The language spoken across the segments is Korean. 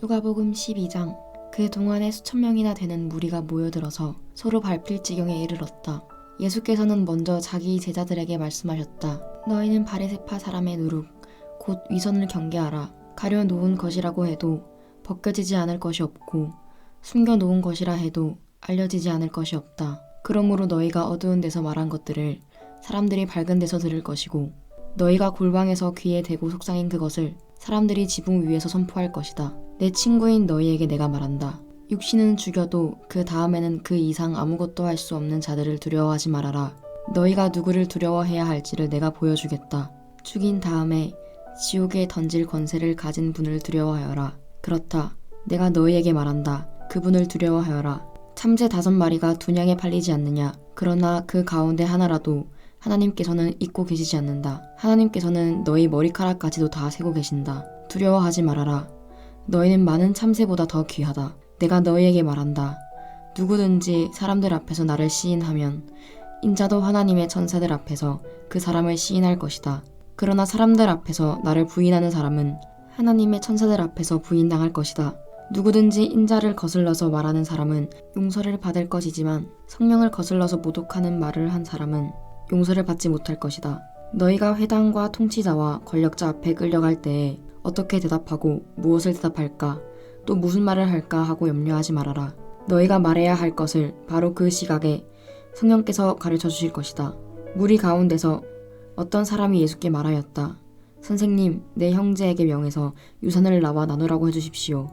누가복음 12장 그 동안에 수천 명이나 되는 무리가 모여들어서 서로 밟힐 지경에 이르렀다. 예수께서는 먼저 자기 제자들에게 말씀하셨다. 너희는 바리새파 사람의 누룩 곧 위선을 경계하라. 가려 놓은 것이라고 해도 벗겨지지 않을 것이 없고 숨겨 놓은 것이라 해도 알려지지 않을 것이 없다. 그러므로 너희가 어두운 데서 말한 것들을 사람들이 밝은 데서 들을 것이고 너희가 골방에서 귀에 대고 속상인 그것을 사람들이 지붕 위에서 선포할 것이다. 내 친구인 너희에게 내가 말한다. 육신은 죽여도 그 다음에는 그 이상 아무것도 할 수 없는 자들을 두려워하지 말아라. 너희가 누구를 두려워해야 할지를 내가 보여주겠다. 죽인 다음에 지옥에 던질 권세를 가진 분을 두려워하여라. 그렇다. 내가 너희에게 말한다. 그분을 두려워하여라. 참새 다섯 마리가 두냥에 팔리지 않느냐. 그러나 그 가운데 하나라도 하나님께서는 잊고 계시지 않는다. 하나님께서는 너희 머리카락까지도 다 세고 계신다. 두려워하지 말아라. 너희는 많은 참새보다 더 귀하다. 내가 너희에게 말한다. 누구든지 사람들 앞에서 나를 시인하면 인자도 하나님의 천사들 앞에서 그 사람을 시인할 것이다. 그러나 사람들 앞에서 나를 부인하는 사람은 하나님의 천사들 앞에서 부인당할 것이다. 누구든지 인자를 거슬러서 말하는 사람은 용서를 받을 것이지만 성령을 거슬러서 모독하는 말을 한 사람은 용서를 받지 못할 것이다. 너희가 회당과 통치자와 권력자 앞에 끌려갈 때에 어떻게 대답하고 무엇을 대답할까 또 무슨 말을 할까 하고 염려하지 말아라. 너희가 말해야 할 것을 바로 그 시각에 성령께서 가르쳐 주실 것이다. 무리 가운데서 어떤 사람이 예수께 말하였다. 선생님, 내 형제에게 명해서 유산을 나와 나누라고 해주십시오.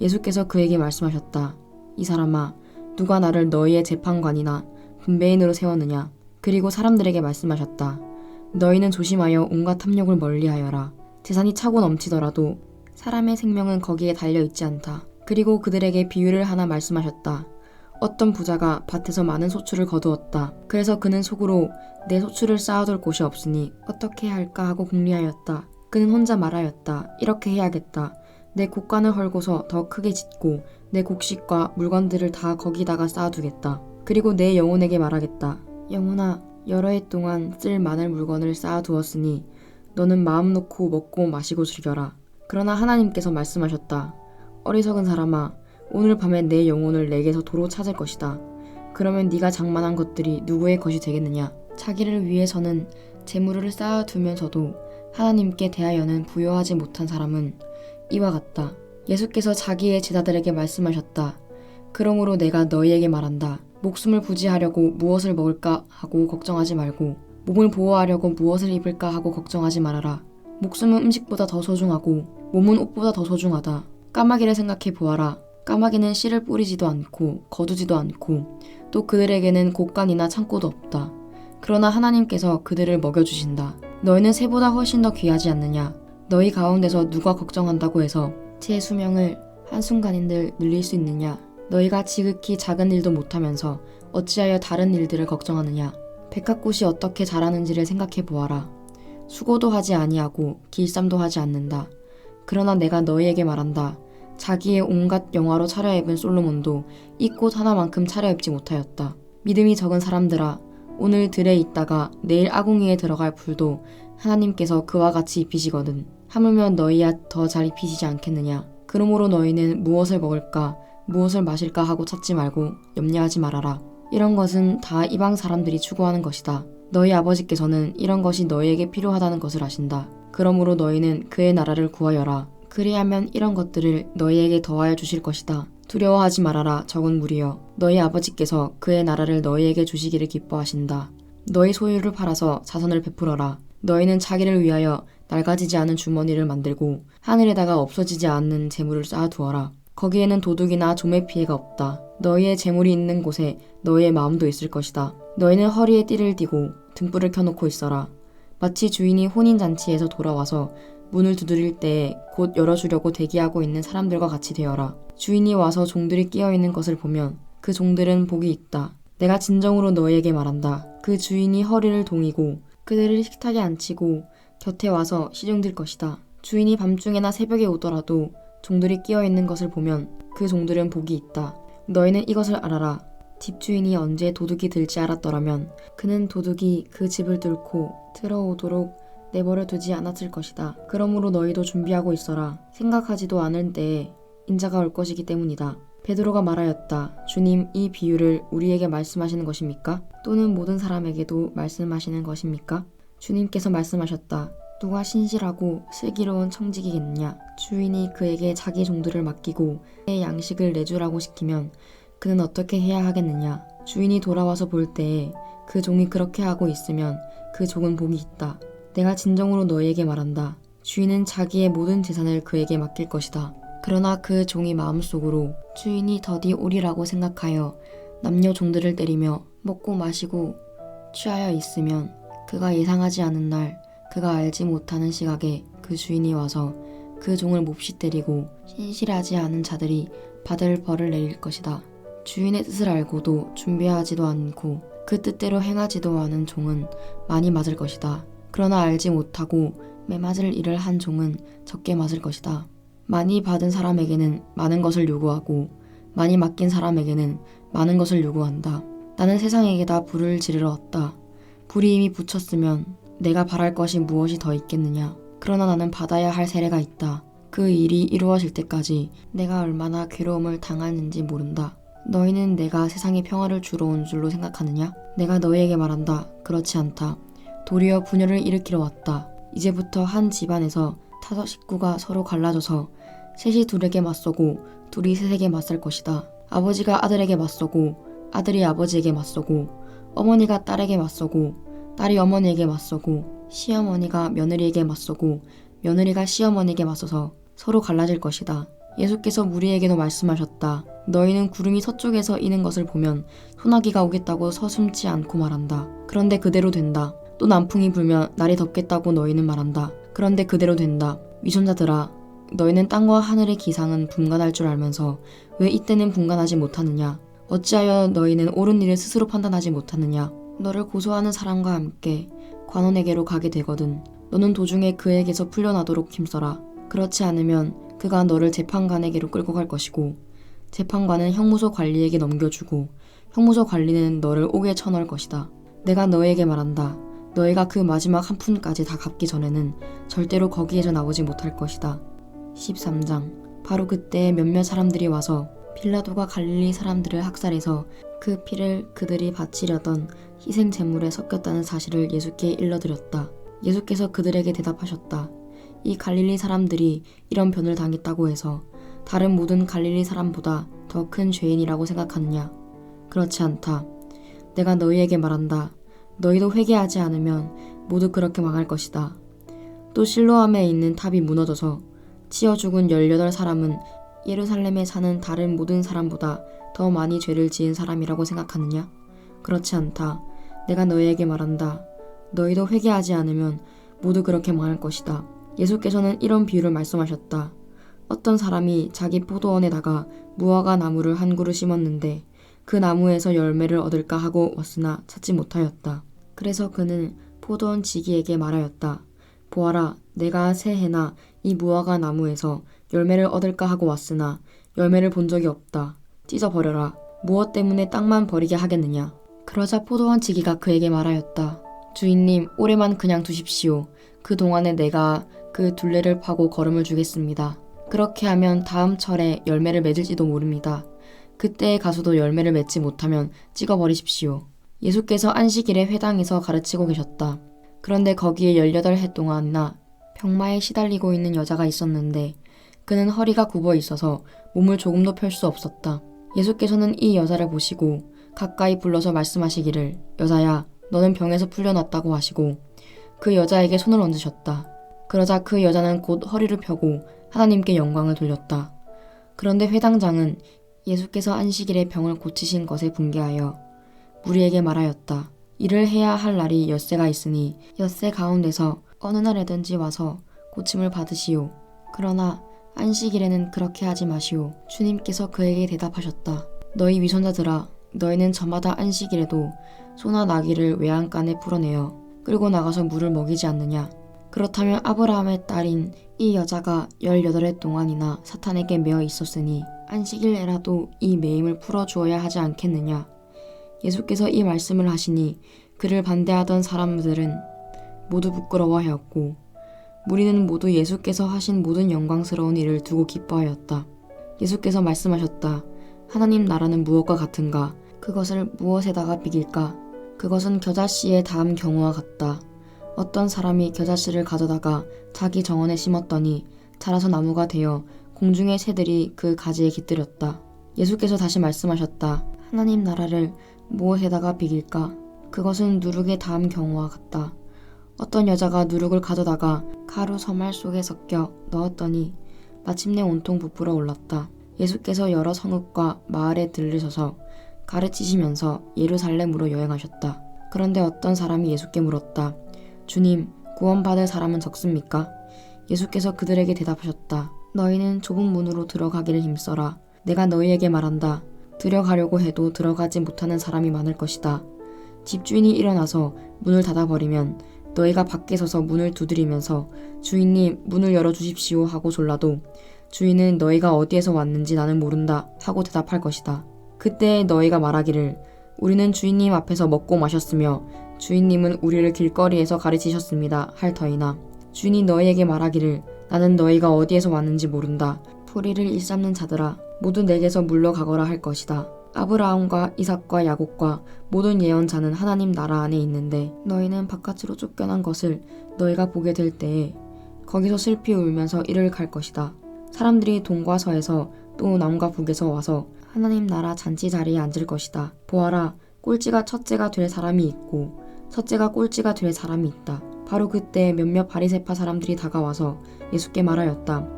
예수께서 그에게 말씀하셨다. 이 사람아, 누가 나를 너희의 재판관이나 분배인으로 세웠느냐? 그리고 사람들에게 말씀하셨다. 너희는 조심하여 온갖 탐욕을 멀리하여라. 재산이 차고 넘치더라도 사람의 생명은 거기에 달려 있지 않다. 그리고 그들에게 비유를 하나 말씀하셨다. 어떤 부자가 밭에서 많은 소출을 거두었다. 그래서 그는 속으로 내 소출을 쌓아둘 곳이 없으니 어떻게 할까 하고 궁리하였다. 그는 혼자 말하였다. 이렇게 해야겠다. 내 곡간을 헐고서 더 크게 짓고 내 곡식과 물건들을 다 거기다가 쌓아두겠다. 그리고 내 영혼에게 말하겠다. 영혼아, 여러 해 동안 쓸 많은 물건을 쌓아두었으니 너는 마음 놓고 먹고 마시고 즐겨라. 그러나 하나님께서 말씀하셨다. 어리석은 사람아, 오늘 밤에 내 영혼을 내게서 도로 찾을 것이다. 그러면 네가 장만한 것들이 누구의 것이 되겠느냐? 자기를 위해서는 재물을 쌓아두면서도 하나님께 대하여는 부여하지 못한 사람은 이와 같다. 예수께서 자기의 제자들에게 말씀하셨다. 그러므로 내가 너희에게 말한다. 목숨을 부지하려고 무엇을 먹을까 하고 걱정하지 말고 몸을 보호하려고 무엇을 입을까 하고 걱정하지 말아라. 목숨은 음식보다 더 소중하고 몸은 옷보다 더 소중하다. 까마귀를 생각해 보아라. 까마귀는 씨를 뿌리지도 않고 거두지도 않고 또 그들에게는 곳간이나 창고도 없다. 그러나 하나님께서 그들을 먹여주신다. 너희는 새보다 훨씬 더 귀하지 않느냐? 너희 가운데서 누가 걱정한다고 해서 제 수명을 한순간인들 늘릴 수 있느냐? 너희가 지극히 작은 일도 못하면서 어찌하여 다른 일들을 걱정하느냐? 백합꽃이 어떻게 자라는지를 생각해 보아라. 수고도 하지 아니하고 길쌈도 하지 않는다. 그러나 내가 너희에게 말한다. 자기의 온갖 영화로 차려입은 솔로몬도 이 꽃 하나만큼 차려입지 못하였다. 믿음이 적은 사람들아, 오늘 들에 있다가 내일 아궁이에 들어갈 불도 하나님께서 그와 같이 입히시거든. 하물며 너희야 더 잘 입히시지 않겠느냐. 그러므로 너희는 무엇을 먹을까, 무엇을 마실까 하고 찾지 말고 염려하지 말아라. 이런 것은 다 이방 사람들이 추구하는 것이다. 너희 아버지께서는 이런 것이 너희에게 필요하다는 것을 아신다. 그러므로 너희는 그의 나라를 구하여라. 그리하면 이런 것들을 너희에게 더하여 주실 것이다. 두려워하지 말아라, 적은 무리여. 너희 아버지께서 그의 나라를 너희에게 주시기를 기뻐하신다. 너희 소유를 팔아서 자선을 베풀어라. 너희는 자기를 위하여 낡아지지 않은 주머니를 만들고 하늘에다가 없어지지 않는 재물을 쌓아두어라. 거기에는 도둑이나 좀의 피해가 없다. 너희의 재물이 있는 곳에 너희의 마음도 있을 것이다. 너희는 허리에 띠를 띠고 등불을 켜놓고 있어라. 마치 주인이 혼인잔치에서 돌아와서 문을 두드릴 때에 곧 열어주려고 대기하고 있는 사람들과 같이 되어라. 주인이 와서 종들이 끼어 있는 것을 보면 그 종들은 복이 있다. 내가 진정으로 너희에게 말한다. 그 주인이 허리를 동이고 그들을 식탁에 앉히고 곁에 와서 시중들 것이다. 주인이 밤중에나 새벽에 오더라도 종들이 끼어 있는 것을 보면 그 종들은 복이 있다. 너희는 이것을 알아라. 집주인이 언제 도둑이 들지 알았더라면 그는 도둑이 그 집을 뚫고 들어오도록 내버려 두지 않았을 것이다. 그러므로 너희도 준비하고 있어라. 생각하지도 않을 때에 인자가 올 것이기 때문이다. 베드로가 말하였다. 주님, 이 비유를 우리에게 말씀하시는 것입니까? 또는 모든 사람에게도 말씀하시는 것입니까? 주님께서 말씀하셨다. 누가 신실하고 슬기로운 청직이겠느냐? 주인이 그에게 자기 종들을 맡기고 의 양식을 내주라고 시키면 그는 어떻게 해야 하겠느냐? 주인이 돌아와서 볼 때에 그 종이 그렇게 하고 있으면 그 종은 복이 있다. 내가 진정으로 너희에게 말한다. 주인은 자기의 모든 재산을 그에게 맡길 것이다. 그러나 그 종이 마음속으로 주인이 더디 오리라고 생각하여 남녀 종들을 때리며 먹고 마시고 취하여 있으면 그가 예상하지 않은 날 그가 알지 못하는 시각에 그 주인이 와서 그 종을 몹시 때리고 신실하지 않은 자들이 받을 벌을 내릴 것이다. 주인의 뜻을 알고도 준비하지도 않고 그 뜻대로 행하지도 않은 종은 많이 맞을 것이다. 그러나 알지 못하고 매맞을 일을 한 종은 적게 맞을 것이다. 많이 받은 사람에게는 많은 것을 요구하고 많이 맡긴 사람에게는 많은 것을 요구한다. 나는 세상에게 다 불을 지르러 왔다. 불이 이미 붙였으면 내가 바랄 것이 무엇이 더 있겠느냐. 그러나 나는 받아야 할 세례가 있다. 그 일이 이루어질 때까지 내가 얼마나 괴로움을 당하는지 모른다. 너희는 내가 세상에 평화를 주러 온 줄로 생각하느냐? 내가 너희에게 말한다. 그렇지 않다. 도리어 분열을 일으키러 왔다. 이제부터 한 집안에서 다섯 식구가 서로 갈라져서 셋이 둘에게 맞서고 둘이 셋에게 맞설 것이다. 아버지가 아들에게 맞서고 아들이 아버지에게 맞서고 어머니가 딸에게 맞서고 딸이 어머니에게 맞서고 시어머니가 며느리에게 맞서고 며느리가 시어머니에게 맞서서 서로 갈라질 것이다. 예수께서 무리에게도 말씀하셨다. 너희는 구름이 서쪽에서 이는 것을 보면 소나기가 오겠다고 서슴지 않고 말한다. 그런데 그대로 된다. 또 남풍이 불면 날이 덥겠다고 너희는 말한다. 그런데 그대로 된다. 위선자들아, 너희는 땅과 하늘의 기상은 분간할 줄 알면서 왜 이때는 분간하지 못하느냐? 어찌하여 너희는 옳은 일을 스스로 판단하지 못하느냐? 너를 고소하는 사람과 함께 관원에게로 가게 되거든. 너는 도중에 그에게서 풀려나도록 힘써라. 그렇지 않으면 그가 너를 재판관에게로 끌고 갈 것이고 재판관은 형무소 관리에게 넘겨주고 형무소 관리는 너를 옥에 쳐넣을 것이다. 내가 너에게 말한다. 너희가 그 마지막 한 푼까지 다 갚기 전에는 절대로 거기에서 나오지 못할 것이다. 13장 바로 그때 몇몇 사람들이 와서 빌라도가 갈릴리 사람들을 학살해서 그 피를 그들이 바치려던 희생 제물에 섞였다는 사실을 예수께 일러드렸다. 예수께서 그들에게 대답하셨다. 이 갈릴리 사람들이 이런 변을 당했다고 해서 다른 모든 갈릴리 사람보다 더 큰 죄인이라고 생각하느냐? 그렇지 않다. 내가 너희에게 말한다. 너희도 회개하지 않으면 모두 그렇게 망할 것이다. 또 실로암에 있는 탑이 무너져서 치어 죽은 18사람은 예루살렘에 사는 다른 모든 사람보다 더 많이 죄를 지은 사람이라고 생각하느냐? 그렇지 않다. 내가 너희에게 말한다. 너희도 회개하지 않으면 모두 그렇게 망할 것이다. 예수께서는 이런 비유를 말씀하셨다. 어떤 사람이 자기 포도원에다가 무화과 나무를 한 그루 심었는데 그 나무에서 열매를 얻을까 하고 왔으나 찾지 못하였다. 그래서 그는 포도원 지기에게 말하였다. 보아라, 내가 새해나 이 무화과 나무에서 열매를 얻을까 하고 왔으나 열매를 본 적이 없다. 찢어버려라. 무엇 때문에 땅만 버리게 하겠느냐. 그러자 포도원 지기가 그에게 말하였다. 주인님, 올해만 그냥 두십시오. 그 동안에 내가 그 둘레를 파고 걸음을 주겠습니다. 그렇게 하면 다음 철에 열매를 맺을지도 모릅니다. 그때에 가서도 열매를 맺지 못하면 찍어버리십시오. 예수께서 안식일에 회당에서 가르치고 계셨다. 그런데 거기에 18해 동안이나 병마에 시달리고 있는 여자가 있었는데 그는 허리가 굽어 있어서 몸을 조금도 펼 수 없었다. 예수께서는 이 여자를 보시고 가까이 불러서 말씀하시기를 여자야 너는 병에서 풀려났다고 하시고 그 여자에게 손을 얹으셨다. 그러자 그 여자는 곧 허리를 펴고 하나님께 영광을 돌렸다. 그런데 회당장은 예수께서 안식일에 병을 고치신 것에 분개하여 무리에게 말하였다. 일을 해야 할 날이 엿새가 있으니 엿새 가운데서 어느 날에든지 와서 고침을 받으시오. 그러나 안식일에는 그렇게 하지 마시오. 주님께서 그에게 대답하셨다. 너희 위선자들아, 너희는 저마다 안식일에도 소나 나귀를 외양간에 풀어내어 끌고 나가서 물을 먹이지 않느냐. 그렇다면 아브라함의 딸인 이 여자가 18해 동안이나 사탄에게 매어 있었으니 안식일에라도 이 매임을 풀어주어야 하지 않겠느냐. 예수께서 이 말씀을 하시니 그를 반대하던 사람들은 모두 부끄러워하였고 무리는 모두 예수께서 하신 모든 영광스러운 일을 두고 기뻐하였다. 예수께서 말씀하셨다. 하나님 나라는 무엇과 같은가? 그것을 무엇에다가 비길까? 그것은 겨자씨의 다음 경우와 같다. 어떤 사람이 겨자씨를 가져다가 자기 정원에 심었더니 자라서 나무가 되어 공중의 새들이 그 가지에 깃들였다. 예수께서 다시 말씀하셨다. 하나님 나라를 무엇에다가 비길까? 그것은 누룩의 다음 경우와 같다. 어떤 여자가 누룩을 가져다가 가루 서말 속에 섞여 넣었더니 마침내 온통 부풀어 올랐다. 예수께서 여러 성읍과 마을에 들르셔서 가르치시면서 예루살렘으로 여행하셨다. 그런데 어떤 사람이 예수께 물었다. 주님, 구원받을 사람은 적습니까? 예수께서 그들에게 대답하셨다. 너희는 좁은 문으로 들어가기를 힘써라. 내가 너희에게 말한다. 들어가려고 해도 들어가지 못하는 사람이 많을 것이다. 집주인이 일어나서 문을 닫아버리면 너희가 밖에 서서 문을 두드리면서 주인님 문을 열어주십시오 하고 졸라도 주인은 너희가 어디에서 왔는지 나는 모른다 하고 대답할 것이다. 그때 너희가 말하기를 우리는 주인님 앞에서 먹고 마셨으며 주인님은 우리를 길거리에서 가르치셨습니다 할 터이나 주인이 너희에게 말하기를 나는 너희가 어디에서 왔는지 모른다. 풀이를 일삼는 자들아 모두 내게서 물러가거라 할 것이다. 아브라함과 이삭과 야곱과 모든 예언자는 하나님 나라 안에 있는데 너희는 바깥으로 쫓겨난 것을 너희가 보게 될 때에 거기서 슬피 울면서 이를 갈 것이다. 사람들이 동과 서에서 또 남과 북에서 와서 하나님 나라 잔치 자리에 앉을 것이다. 보아라, 꼴찌가 첫째가 될 사람이 있고 첫째가 꼴찌가 될 사람이 있다. 바로 그때 몇몇 바리새파 사람들이 다가와서 예수께 말하였다.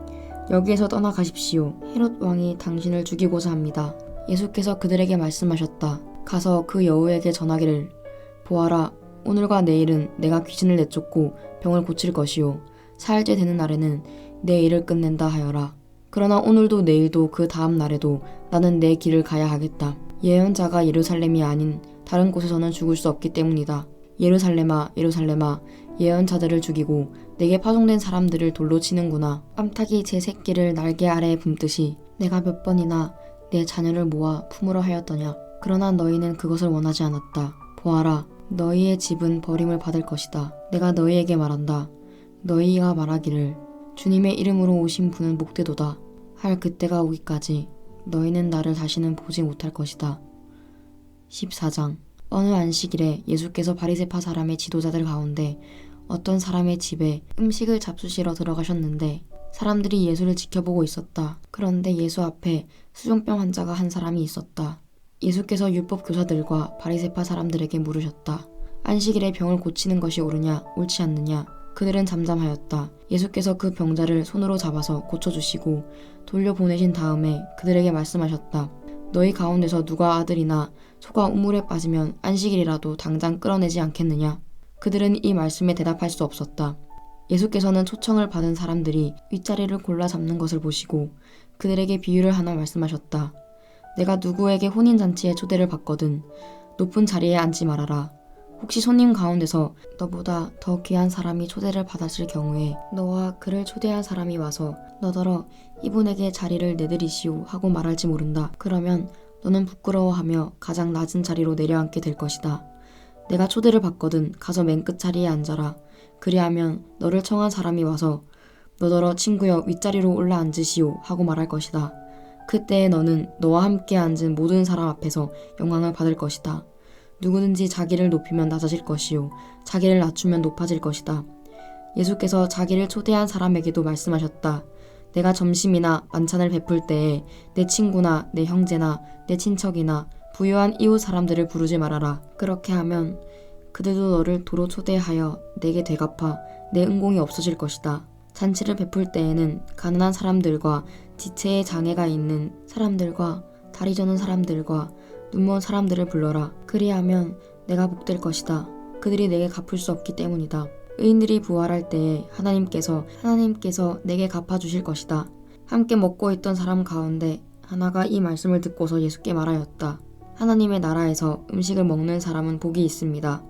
여기에서 떠나가십시오. 헤롯 왕이 당신을 죽이고자 합니다. 예수께서 그들에게 말씀하셨다. 가서 그 여우에게 전하기를 보아라, 오늘과 내일은 내가 귀신을 내쫓고 병을 고칠 것이요. 사흘째 되는 날에는 내 일을 끝낸다 하여라. 그러나 오늘도 내일도 그 다음 날에도 나는 내 길을 가야 하겠다. 예언자가 예루살렘이 아닌 다른 곳에서는 죽을 수 없기 때문이다. 예루살렘아, 예루살렘아, 예언자들을 죽이고 내게 파송된 사람들을 돌로 치는구나. 깜탁이 제 새끼를 날개 아래에 붐듯이 내가 몇 번이나 내 자녀를 모아 품으러 하였더냐. 그러나 너희는 그것을 원하지 않았다. 보아라, 너희의 집은 버림을 받을 것이다. 내가 너희에게 말한다. 너희가 말하기를 주님의 이름으로 오신 분은 복되도다. 할 그때가 오기까지 너희는 나를 다시는 보지 못할 것이다. 14장 어느 안식일에 예수께서 바리새파 사람의 지도자들 가운데 어떤 사람의 집에 음식을 잡수시러 들어가셨는데 사람들이 예수를 지켜보고 있었다. 그런데 예수 앞에 수종병 환자가 한 사람이 있었다. 예수께서 율법 교사들과 바리새파 사람들에게 물으셨다. 안식일에 병을 고치는 것이 옳으냐 옳지 않느냐 그들은 잠잠하였다. 예수께서 그 병자를 손으로 잡아서 고쳐주시고 돌려보내신 다음에 그들에게 말씀하셨다. 너희 가운데서 누가 아들이나 소가 우물에 빠지면 안식일이라도 당장 끌어내지 않겠느냐? 그들은 이 말씀에 대답할 수 없었다. 예수께서는 초청을 받은 사람들이 윗자리를 골라 잡는 것을 보시고 그들에게 비유를 하나 말씀하셨다. 내가 누구에게 혼인잔치에 초대를 받거든 높은 자리에 앉지 말아라. 혹시 손님 가운데서 너보다 더 귀한 사람이 초대를 받았을 경우에 너와 그를 초대한 사람이 와서 너더러 이분에게 자리를 내드리시오 하고 말할지 모른다. 그러면 너는 부끄러워하며 가장 낮은 자리로 내려앉게 될 것이다. 내가 초대를 받거든 가서 맨 끝 자리에 앉아라. 그리하면 너를 청한 사람이 와서 너더러 친구여 윗자리로 올라 앉으시오 하고 말할 것이다. 그때에 너는 너와 함께 앉은 모든 사람 앞에서 영광을 받을 것이다. 누구든지 자기를 높이면 낮아질 것이요 자기를 낮추면 높아질 것이다. 예수께서 자기를 초대한 사람에게도 말씀하셨다. 내가 점심이나 만찬을 베풀 때에 내 친구나 내 형제나 내 친척이나 부유한 이웃 사람들을 부르지 말아라. 그렇게 하면 그들도 너를 도로 초대하여 내게 되갚아 내 은공이 없어질 것이다. 잔치를 베풀 때에는 가난한 사람들과 지체에 장애가 있는 사람들과 다리 저는 사람들과 눈먼 사람들을 불러라. 그리하면 내가 복될 것이다. 그들이 내게 갚을 수 없기 때문이다. 의인들이 부활할 때에 하나님께서 하나님께서 내게 갚아 주실 것이다. 함께 먹고 있던 사람 가운데 하나가 이 말씀을 듣고서 예수께 말하였다. 하나님의 나라에서 음식을 먹는 사람은 복이 있습니다.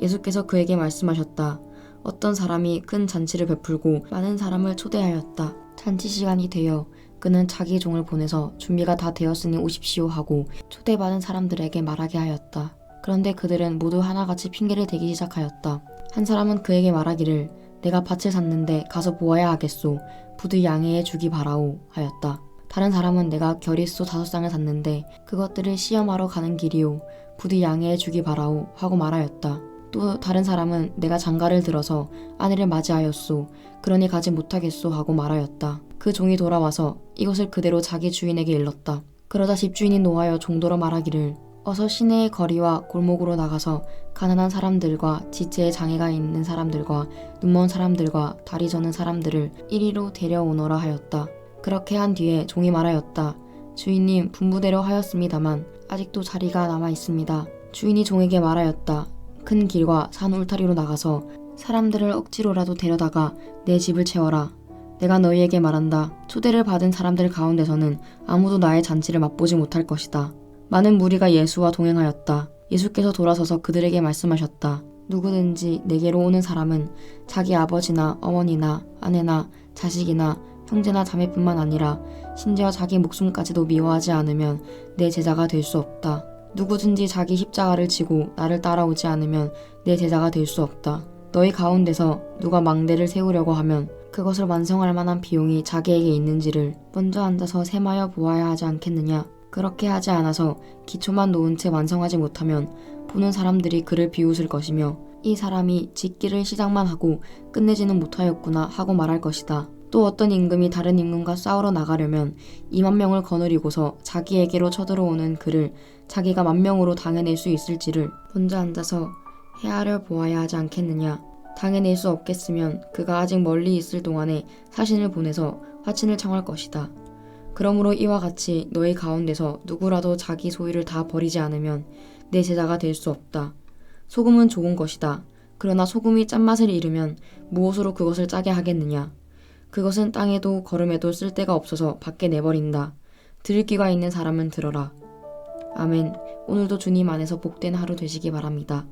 예수께서 그에게 말씀하셨다. 어떤 사람이 큰 잔치를 베풀고 많은 사람을 초대하였다. 잔치 시간이 되어 그는 자기 종을 보내서 준비가 다 되었으니 오십시오 하고 초대받은 사람들에게 말하게 하였다. 그런데 그들은 모두 하나같이 핑계를 대기 시작하였다. 한 사람은 그에게 말하기를 내가 밭을 샀는데 가서 보아야 하겠소. 부디 양해해 주기 바라오 하였다. 다른 사람은 내가 결의소 다섯 쌍을 샀는데 그것들을 시험하러 가는 길이요 부디 양해해 주기 바라오 하고 말하였다. 또 다른 사람은 내가 장가를 들어서 아내를 맞이하였소 그러니 가지 못하겠소 하고 말하였다. 그 종이 돌아와서 이것을 그대로 자기 주인에게 일렀다. 그러자 집주인이 노하여 종도로 말하기를 어서 시내의 거리와 골목으로 나가서 가난한 사람들과 지체에 장애가 있는 사람들과 눈먼 사람들과 다리 저는 사람들을 이리로 데려오너라 하였다. 그렇게 한 뒤에 종이 말하였다. 주인님 분부대로 하였습니다만 아직도 자리가 남아 있습니다. 주인이 종에게 말하였다. 큰 길과 산 울타리로 나가서 사람들을 억지로라도 데려다가 내 집을 채워라. 내가 너희에게 말한다. 초대를 받은 사람들 가운데서는 아무도 나의 잔치를 맛보지 못할 것이다. 많은 무리가 예수와 동행하였다. 예수께서 돌아서서 그들에게 말씀하셨다. 누구든지 내게로 오는 사람은 자기 아버지나 어머니나 아내나 자식이나 형제나 자매뿐만 아니라 심지어 자기 목숨까지도 미워하지 않으면 내 제자가 될 수 없다. 누구든지 자기 십자가를 지고 나를 따라오지 않으면 내 제자가 될 수 없다. 너희 가운데서 누가 망대를 세우려고 하면 그것을 완성할 만한 비용이 자기에게 있는지를 먼저 앉아서 세마여 보아야 하지 않겠느냐. 그렇게 하지 않아서 기초만 놓은 채 완성하지 못하면 보는 사람들이 그를 비웃을 것이며 이 사람이 짓기를 시작만 하고 끝내지는 못하였구나 하고 말할 것이다. 또 어떤 임금이 다른 임금과 싸우러 나가려면 2만 명을 거느리고서 자기에게로 쳐들어오는 그를 자기가 만 명으로 당해낼 수 있을지를 먼저 앉아서 헤아려 보아야 하지 않겠느냐. 당해낼 수 없겠으면 그가 아직 멀리 있을 동안에 사신을 보내서 화친을 청할 것이다. 그러므로 이와 같이 너희 가운데서 누구라도 자기 소유를 다 버리지 않으면 내 제자가 될 수 없다. 소금은 좋은 것이다. 그러나 소금이 짠맛을 잃으면 무엇으로 그것을 짜게 하겠느냐. 그것은 땅에도 걸음에도 쓸데가 없어서 밖에 내버린다. 들을 귀가 있는 사람은 들어라. 아멘. 오늘도 주님 안에서 복된 하루 되시기 바랍니다.